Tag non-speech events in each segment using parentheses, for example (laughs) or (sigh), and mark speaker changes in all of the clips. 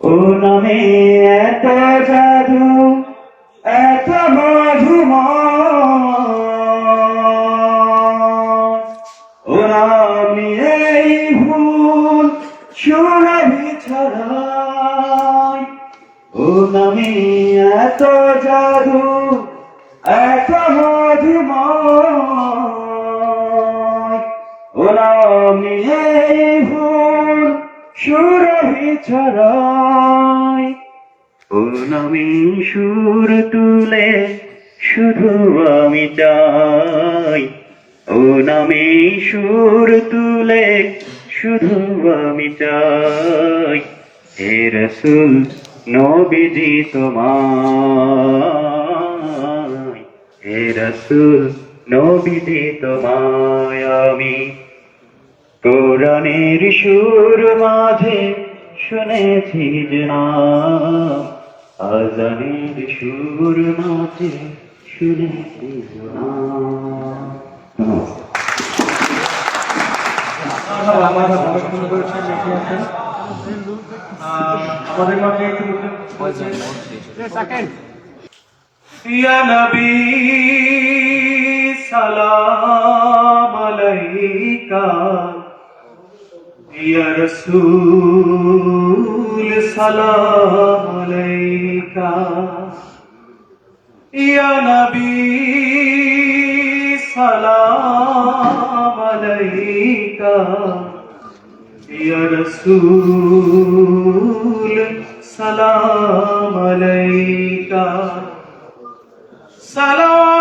Speaker 1: ও নামে এত জাদু, এত মধুময় ও নামে এই ভুল ছড়ায় ও এত জাদু, এত মধুময় ও নামে এই ভুল সুরভি ছড়ায় ও নামে সুর তুলে শুধু আমি চাই। ও নামে সুর তুলে শুধু আমি চাই। হে রসুল, নবীজি তোমায়। হে রসুল, নবীজি তোমায় আমি কোরআনের সুর মাঝে শুনেছি যে নাম আজানের সুর মাঝে শুনেছি যে নাম
Speaker 2: সালাম আলাইকা। ইয়া রাসূল সালাম আলাইকা। ইয়া নবী সালাম আলাইকা। ইয়া রাসূল সালাম আলাইকা। সালাতুল্লাহ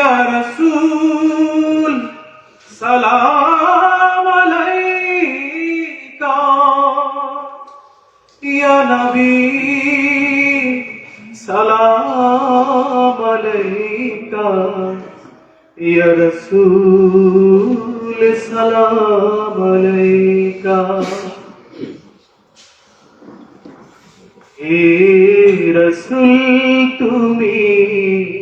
Speaker 2: ইয়া রাসূল, সালাম আলাইকা। ইয়া নবী, সালাম আলাইকা। ইয়া রাসূল, সালাম আলাইকা। হে রসুল তুমি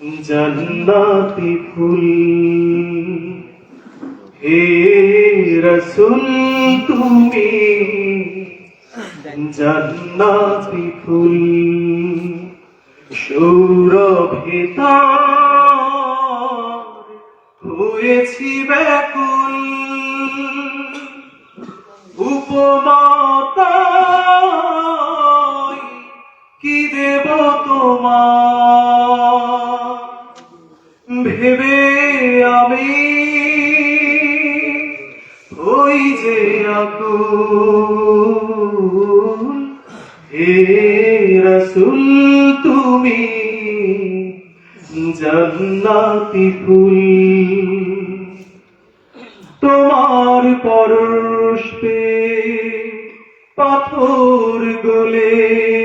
Speaker 2: জান্নাতি ফুল। হে রসুল তুমি জান্নাতি ফুল। সৌরভেতা হয়েছি ব্যাকুল। উপমাতায় হে রসুল, তুমি জান্নাতি ফুল। তোমার পরশ পাথর গলে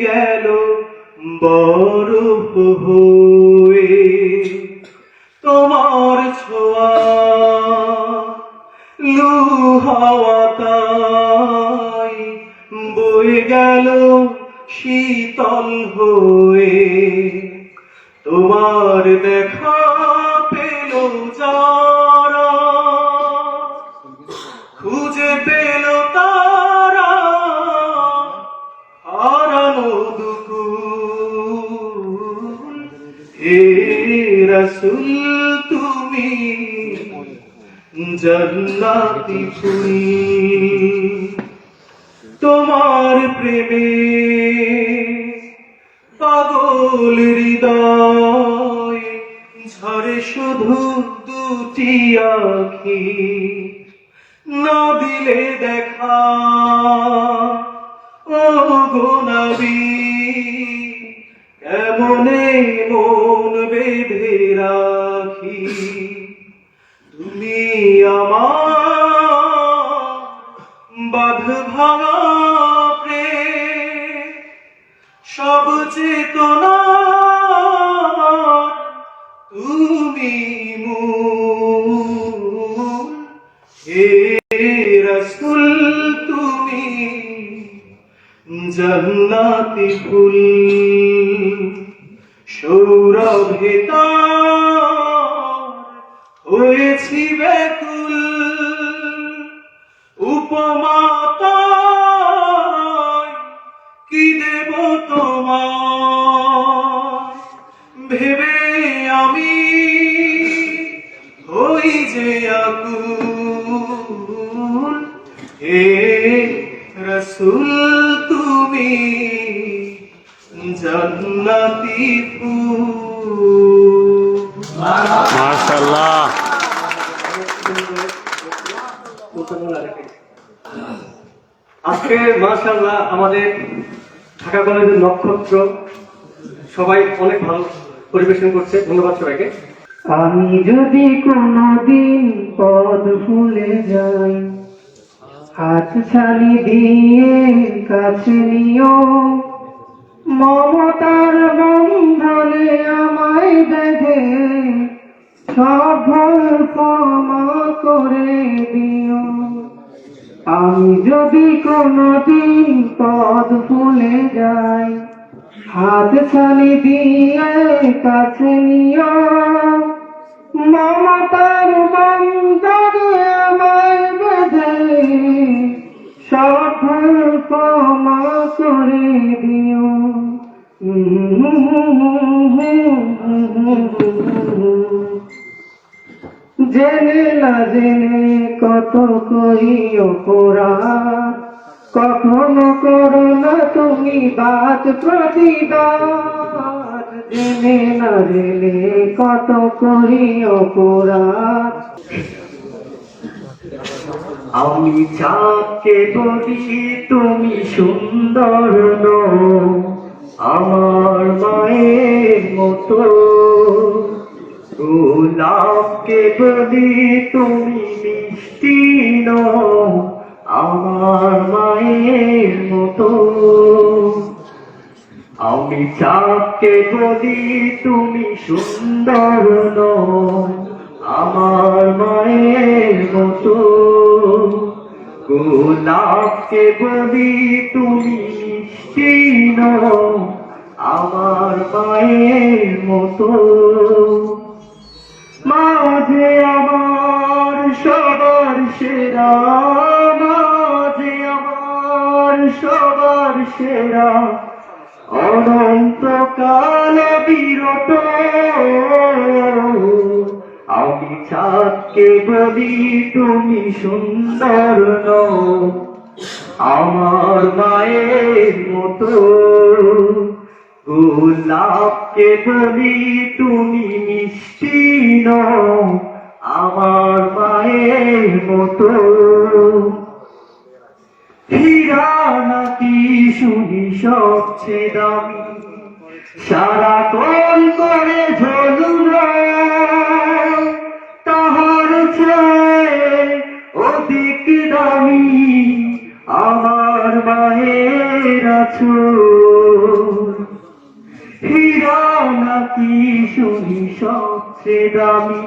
Speaker 2: গেল, বরফ হয়ে। তোমার ছোঁয়া লু হাওয়া গেল শীতল হয়ে। তোমার দেখা পেল যারা। খুঁজে পেল তারা হারানো দুকুল। হে রসুল, তুমি জন্নাতি ফুল প্রেমে পাগল হৃদয় ঝরে শুধু দুটি আখি। না দিলে দেখা ও গোনাবি কেমনে মন বেঁধে রাখি? তুমি আমার বাঁধ ভাঙা সব চেতনা তুমি রসুল তুমি জন্নাতি ফুল। সৌরভে হয়ে হয়েছি ব্যাকুল তোমার। ভেবে আমি হই যে আকুল হে রসুল তুমি জান্নাতি ফুল।
Speaker 3: মাশাল্লাহ
Speaker 4: আজকে মাশাআল্লাহ আমাদের ঢাকা কলেজের নক্ষত্র সবাই অনেক ভালো পরিবেশন করছে। ধন্যবাদ সবাইকে।
Speaker 5: আমি যদি কোনদিন পদ ভুলে যাই, হাত ছানি দিয়ে কাছে নিও। মমতার বন্ধনে আমায় বেঁধে সব ক্ষমা করে দিও। আমি যদি কোনদিন পদ ভুলে যাই হাত ছানি দিয়ে কাছে নিও মমতার বন্ধনে আমায় বেঁধে সফল ক্ষমা করে দিও জেনে না জেনে কত করি অপরাধ। কখনো করো না তুমি বাদ প্রতিবাদ। জেনে না জেনে কত করি অপরাধ। আমি চাকে বলি তুমি সুন্দর নও। আমার মায়ের মতো গোলাপকে বলি, তুমি মিষ্টি আমার মায়ের মতো। আমি চাপকে বলি, তুমি সুন্দর আমার মায়ের মতো। গোলাপকে বলি, তুমি মিষ্টি আমার মায়ের মতো। মাঝে আমার সবার সেরা, মাঝে আমার সবার সেরা। অনন্তকাল বিরত, আমি চাঁদকে বলি, তুমি সুন্দর নও, আমার মায়ের মতো। গোলাপকে বলি তুমি মিষ্টি আমার মায়ের মতো। হীরা নাকি শুনি সবচেয়ে দামি, সারা কোন করে ঝলুরা তাহার অধিক দামি আমার মায়ের আছো। শুনি সবচেয়ে দামি।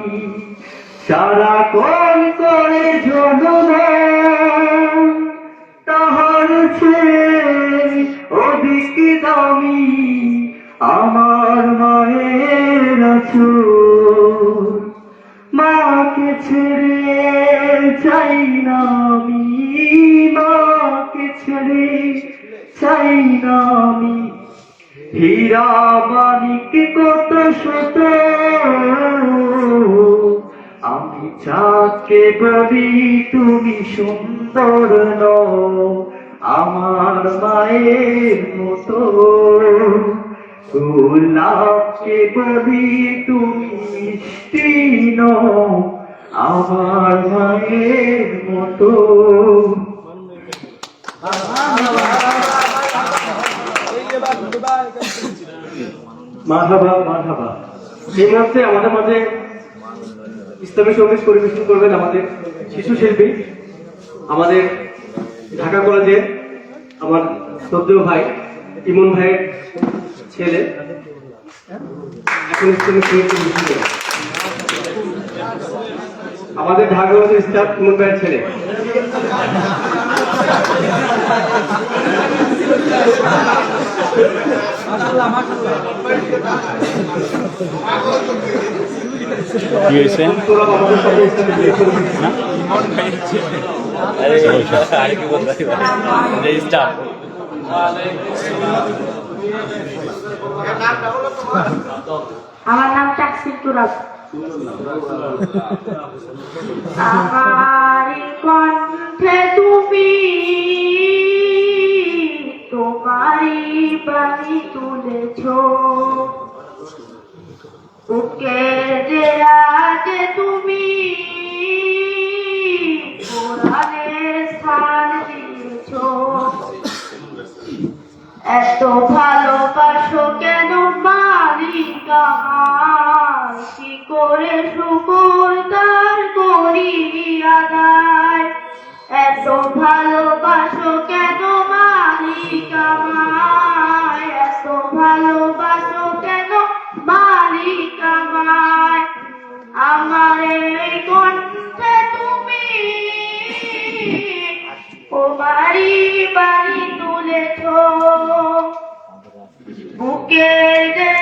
Speaker 5: সারা করে তাহার অধিক দামি আমার মায়ের মাকে ছেড়ে চাই না আমি, মাকে ছেড়ে চাই না আমি। হীরা মানিক কত শত? আমি চাকে বলি, তুমি সুন্দর নও। আমার মায়ের মতো। গোলাপকে বলি, তুমি মিষ্টি নও। আমার মায়ের মতো।
Speaker 4: মারহাবা মারহাবা এই মুহূর্তে আমাদের মাঝে ইসলামী সংগীত পরিবেশন করবেন আমাদের শিশু শিল্পী, আমাদের ঢাকা কলেজে আমার শ্রদ্ধেয় ভাই, ইমন ভাইয়ের ছেলে। আমাদের ঢাকা কলেজের স্টাফ ইমন ভাইয়ের ছেলে।
Speaker 3: কি হয়েছে?
Speaker 6: আমার নাম টাকসির তুরাব (laughs) আমার কণ্ঠে তুমি তোমারই বাণী তুলেছ। বুকে Yeah.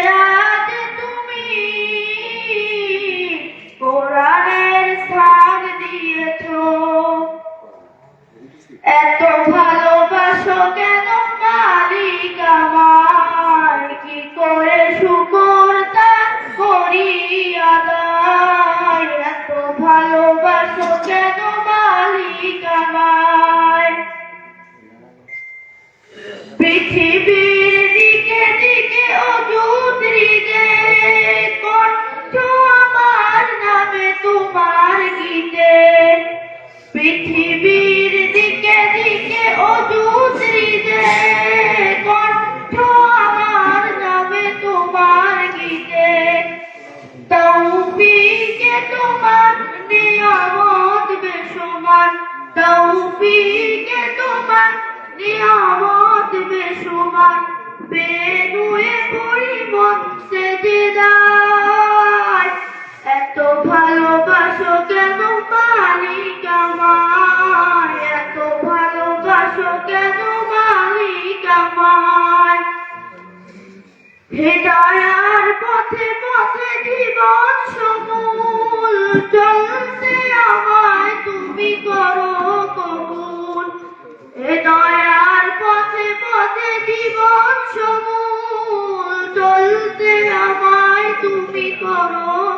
Speaker 6: কেন আমায় এত ভালোবাসো কেন আমায় হেদায়ার পথে পথে জীবন সমূল চলতে আমায় তুমি করো কবুল হেদায়ার পথে পথে জীবন সমূল আমায় তুমি করো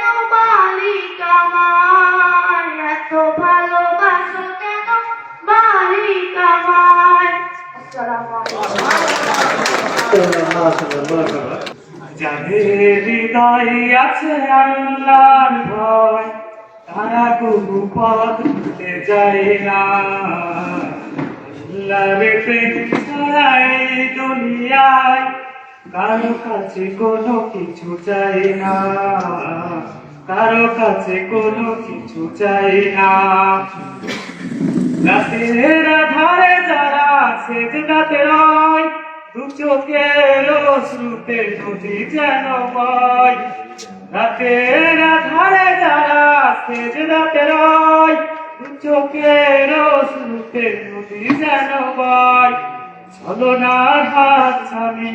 Speaker 7: আছে ভয় দুনিয়ায় কারও কাছে কোনো কিছু চাই না। কারও কাছে কোনো কিছু চাই না। রাতের আধারে যারা সেজদাতে রয় দু চোখের শ্রুতে নদী যেন বয়। রাতের আধারে যারা সেজদাতে রয় দু চোখের শ্রুতে নদী যেন বয়। ছলনার হাত ছানি,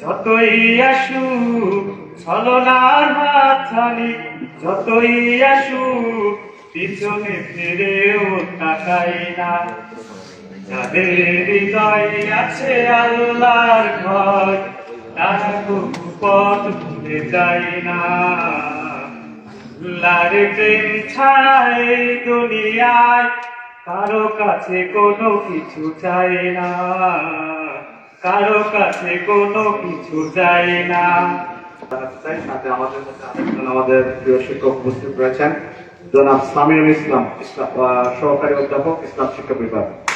Speaker 7: যতই আসু ছলনার হাত ছানি, যতই আসু পিছনে ফিরেও তাকাই না। যাদের আছে আল্লাহর ঘর। তারা পথ ভুলে যায় না। আল্লাহর প্রেম ছাড়া এই দুনিয়ায় কারও কাছে কোনো কিছু চাই না। কারও কাছে কোনো কিছু চাই না।
Speaker 8: আমাদের আমাদের প্রিয় শিক্ষক উপস্থিত রয়েছেন। জনাব সামিরুল ইসলাম সহকারী অধ্যাপক, ইসলাম শিক্ষা বিভাগ।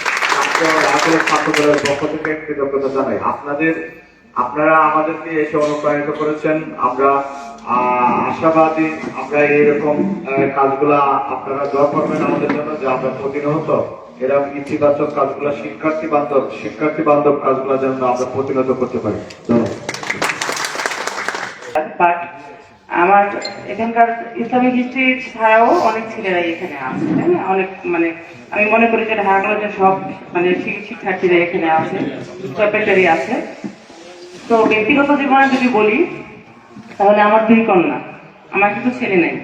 Speaker 8: আসলে ছাত্রদলের পক্ষ আপনারা আমাদেরকে এসে অনুপ্রাণিত করেছেন। আমরা আশাবাদী আমরা এরকম আহ, কাজগুলা আপনারা দোয়া করবেন আমাদের জন্য যে আমরা প্রতিনিয়ত এরকম ইতিবাচক কাজগুলা শিক্ষার্থী বান্ধব শিক্ষার্থী বান্ধব কাজগুলা যেন আমরা প্রতিনিয়ত করতে পারি ধন্যবাদ
Speaker 9: বাট আমার এখানকার ইসলামিক হিস্ট্রি ছাড়াও অনেক ছেলেরাই এখানে আছে, তাই না? অনেক মানে আমি মনে করি যে ঢাকা কলেজের সব মানে শিক্ষার্থীরা এখানে আছে সেক্রেটারি আছে তো ব্যক্তিগত জীবনে যদি বলি, তাহলে আমার দুই কন্যা, আমার কিন্তু ছেলে নেই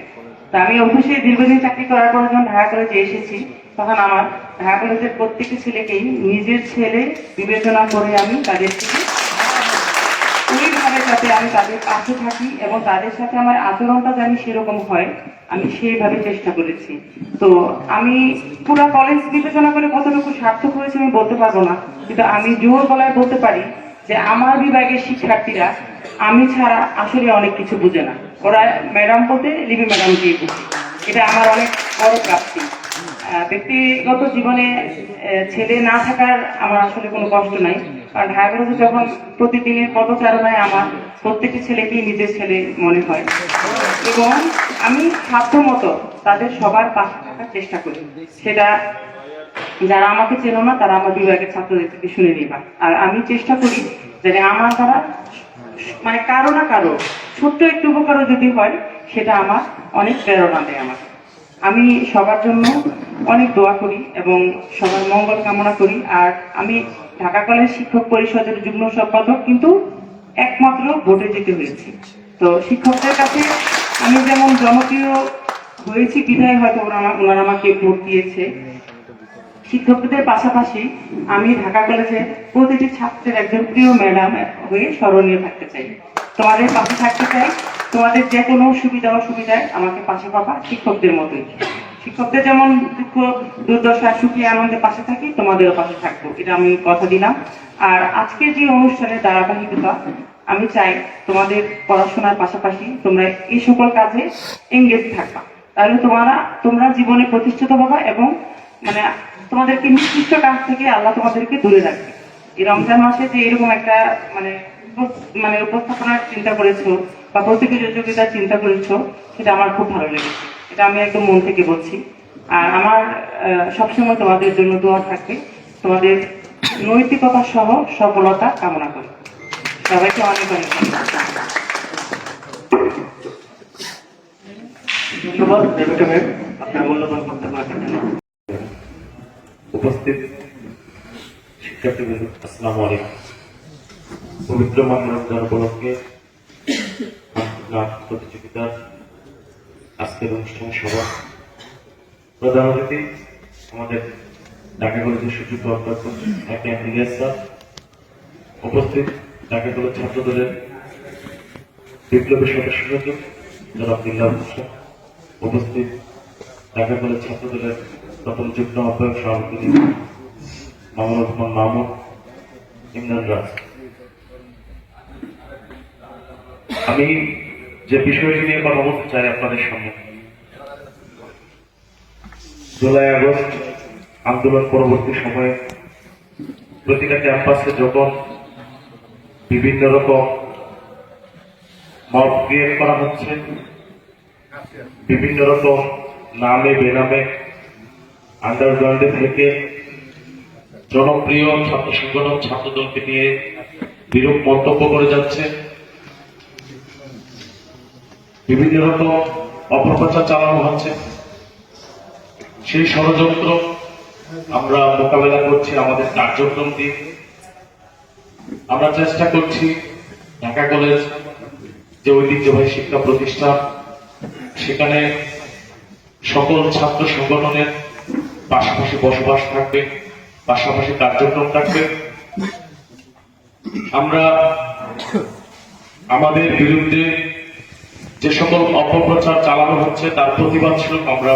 Speaker 9: তা আমি অফিসে দীর্ঘদিন চাকরি করার পর যখন ঢাকা কলেজে এসেছি, তখন আমার ঢাকা কলেজের প্রত্যেকটি ছেলেকেই নিজের ছেলে বিবেচনা করে আমি তাদেরকে ওইভাবে যাতে আমি তাদের পাশে থাকি এবং তাদের সাথে আমার আচরণটা জানি সেরকম হয়, আমি সেইভাবে চেষ্টা করেছি। তো আমি পুরো কলেজ বিবেচনা করে কতটুকু সার্থক হয়েছে আমি বলতে পারব না, কিন্তু আমি জোর গলায় বলতে পারি যে আমার বিভাগের শিক্ষার্থীরা আমি ছাড়া আসলে অনেক কিছু বুঝে না। ওরা ম্যাডাম বলতে ম্যাডাম দিয়ে বুঝি। এটা আমার অনেক বড় প্রাপ্তি। ব্যক্তিগত জীবনে ছেলে না থাকার আমার আসলে কোনো কষ্ট নাই। কারণ ঢাকা যখন প্রতিদিনের পদচারণায় আমার প্রত্যেকটি ছেলেকেই নিজের ছেলে মনে হয়। এবং আমি সাধ্যমতো তাদের সবার পাশে থাকার চেষ্টা করি। সেটা যারা আমাকে চেনো না, তারা আমার বিভাগের ছাত্রদের থেকে শুনে নিবা। আর আমি চেষ্টা করি যাতে আমার দ্বারা মানে কারও না কারও, ছোট্ট একটু উপকারও যদি হয়, সেটা আমার অনেক প্রেরণা দেয় আমাকে। আমি সবার জন্য অনেক দোয়া করি এবং সবার মঙ্গল কামনা করি। আর আমি ঢাকা কলেজ শিক্ষক পরিষদের যুগ্ম সম্পাদক, কিন্তু একমাত্র ভোটে যেতে হয়েছি। তো শিক্ষকদের কাছে আমি যেমন জনপ্রিয় হয়েছি বিধায় হয়তো ওনারা ওনারা আমাকে ভোট দিয়েছে। শিক্ষকদের পাশাপাশি আমি ঢাকা কলেজে প্রতিটি ছাত্রের একজন প্রিয় ম্যাডাম হয়ে স্মরণীয় থাকতে চাই। তোমাদের পাশে থাকতে চাই। তোমাদের যে কোনো সুবিধা অসুবিধায় আমাকে পাশে পাবা শিক্ষকদের মতোই। শিক্ষকদের যেমন দুঃখ, দুর্দশা, সুখী আনন্দে পাশে থাকি, তোমাদেরও পাশে থাকব। এটা আমি কথা দিলাম। আর আজকে যে অনুষ্ঠানের ধারাবাহিকতা, আমি চাই তোমাদের পড়াশোনার পাশাপাশি তোমরা এই সকল কাজে এঙ্গেজ থাকবা। তাহলে তোমরা তোমরা জীবনে প্রতিষ্ঠিত হবা এবং মানে তোমাদেরকে নির্দিষ্ট কাজ থেকে আল্লাহ তোমাদেরকে দূরে রাখবে। এই রমজান মাসে যে এরকম একটা মানে মানে উপস্থাপনার চিন্তা করেছ বা প্রতিযোগিতার চিন্তা করেছ, সেটা আমার খুব ভালো লেগেছে। এটা আমি একদম মন থেকে বলছি। আর আমার সবসময় তোমাদের জন্য দোয়া থাকবে। তোমাদের নৈতিকতা সহ সফলতা কামনা করি। সবাইকে অনেক অনেক
Speaker 8: আপনার মূল্যবান
Speaker 10: উপস্থিত শিক্ষার্থীবৃন্দ, আসসালামু আলাইকুম। পবিত্র রমজান উপলক্ষে প্রতিযোগিতার আজকের অনুষ্ঠান সভা। প্রধান অতিথি আমাদের ঢাকা কলেজের সুযোগ্য অধ্যক্ষ উপস্থিত ঢাকা কলেজ ছাত্র দলের বিপ্লবী সদস্য সচিব জনাব দিল্লাহ হোসেন উপস্থিত ঢাকা কলেজ ছাত্র দলের প্রথম যুগ্ম আহ্বায়ক সভাপতি মামুন রহমান মামুন, ইমরান রাজ। আমি যে বিষয়টি নিয়ে কথা বলতে চাই আপনাদের সামনে। জুলাই আগস্ট আন্দোলন পরবর্তী সময়ে প্রতিটা ক্যাম্পাসে যখন বিভিন্ন রকম মব ক্রিয়েট করা হচ্ছে, বিভিন্ন রকম নামে বেনামে আন্ডারগ্রাউন্ডে থেকে জনপ্রিয় ছাত্র সংগঠন ছাত্রদলকে নিয়ে বিরূপ মন্তব্য করে যাচ্ছে। বিভিন্ন রকম অপপ্রচার চালানো হচ্ছে। সেই ষড়যন্ত্র আমরা মোকাবেলা করছি আমাদের কার্যক্রম দিয়ে। আমরা চেষ্টা করছি ঢাকা কলেজ যে ঐতিহ্যবাহী শিক্ষা প্রতিষ্ঠান, সেখানে সকল ছাত্র সংগঠনের পাশাপাশি বসবাস থাকবে, পাশাপাশি কার্যক্রম থাকবে। আমরা আমাদের বিরুদ্ধে যে সকল অপপ্রচার চালানো হচ্ছে, তার প্রতিবাদ স্বরূপ আমরা,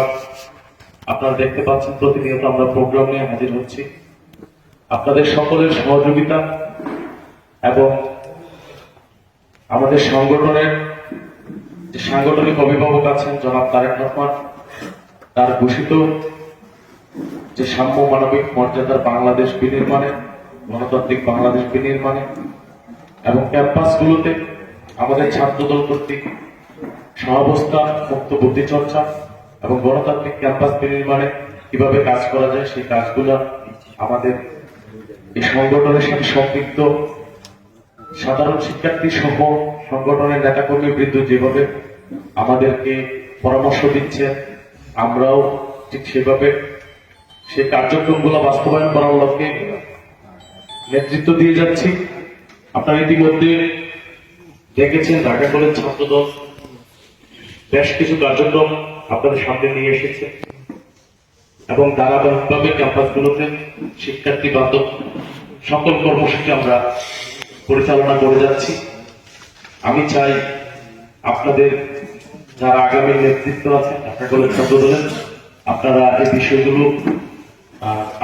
Speaker 10: আপনারা দেখতে পাচ্ছেন প্রতিনিয়ত আমরা প্রোগ্রাম নিয়ে হাজির হচ্ছি। আপনাদের সকলের সহযোগিতা এবং আমাদের সংগঠনের যে সাংগঠনিক অভিভাবক আছেন জনাব তারেক রহমান, তার ঘোষিত যে সাম্য মানবিক মর্যাদার বাংলাদেশ বিনির্মাণে, গণতান্ত্রিক বাংলাদেশ বিনির্মাণে এবং ক্যাম্পাসগুলোতে আমাদের ছাত্রদল কর্তৃক সহাবস্থান মুক্ত বুদ্ধি চর্চা এবং গণতান্ত্রিক ক্যাম্পাস বিনির্মাণে কীভাবে কাজ করা যায়, সেই কাজগুলো আমাদের এই সংগঠনের সাথে সম্পৃক্ত সাধারণ শিক্ষার্থী সহ সংগঠনের নেতাকর্মী বৃদ্ধ যেভাবে আমাদেরকে পরামর্শ দিচ্ছে আমরাও ঠিক সেভাবে সেই কার্যক্রমগুলো বাস্তবায়ন করার লক্ষ্যে নেতৃত্ব দিয়ে যাচ্ছি। আপনারা ইতিমধ্যে দেখেছেন ঢাকা কলেজ ছাত্রদল বেশ কিছু কার্যক্রম আপনাদের সামনে নিয়ে এসেছে। এবং ধারাবাহিকভাবে ক্যাম্পাসগুলোতে শিক্ষার্থী বান্ধব সকল কর্মসূচি আমরা পরিচালনা করে যাচ্ছি। আমি চাই আপনাদের যারা আগামী নেতৃত্ব আছে ঢাকা কলেজ ছাত্রদলের আপনারা এই বিষয়গুলো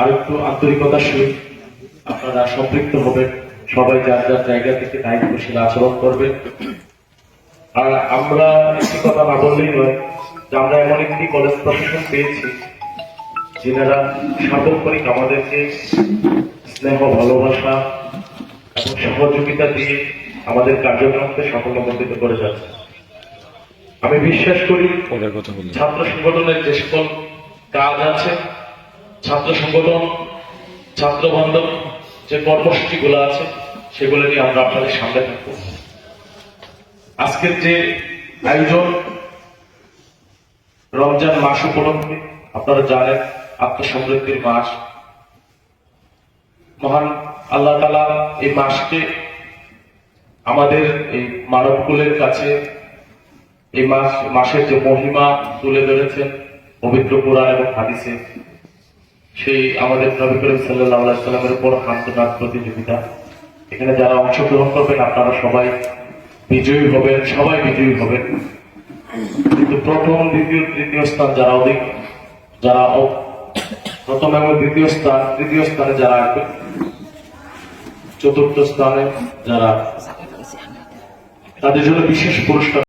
Speaker 10: আরেকটু আন্তরিকতার সহিত আপনারা সম্পৃক্ত হবেন। সবাই যার যার জায়গা থেকে দায়িত্বশীল আচরণ করবেন। আর আমরা একটি কথা না বললেই নয় যে আমরা এমন একটি কলেজ প্রশাসন পেয়েছি যেনারা সার্বক্ষণিক আমাদেরকে স্নেহ ভালোবাসা এবং সহযোগিতা দিয়ে আমাদের কার্যক্রমকে সাফল্যমণ্ডিত করে যাচ্ছে। আমি বিশ্বাস করি ছাত্র সংগঠনের যে সকল কাজ আছে। ছাত্র সংগঠন ছাত্র বান্ধব যে কর্মসূচিগুলো আছে সেগুলো নিয়ে আমরা আপনাদের সামনে থাকব। আজকের যে আয়োজন রমজান মাস উপলক্ষে, আপনারা জানেন, আত্মসমৃদ্ধির মাস। মহান আল্লাহ তালা এই মাসকে আমাদের এই মানবকুলের কাছে এই মাস, মাসের যে মহিমা তুলে ধরেছেন পবিত্র পুরাণ এবং হাদিসে, সেই আমাদের নবী করিম সাল্লাহ সাল্লামের উপর হান্তনাথ প্রতিযোগিতা। এখানে যারা অংশগ্রহণ করবেন, আপনারা সবাই বিজয়ী হবেন সবাই বিজয়ী হবেন কিন্তু প্রথম, দ্বিতীয়, তৃতীয় স্থান যারা অধিক, যারা প্রথম এবং দ্বিতীয় স্থান, তৃতীয় স্থানে যারা আসবে, চতুর্থ স্থানে যারা তাদের জন্য বিশেষ পুরস্কার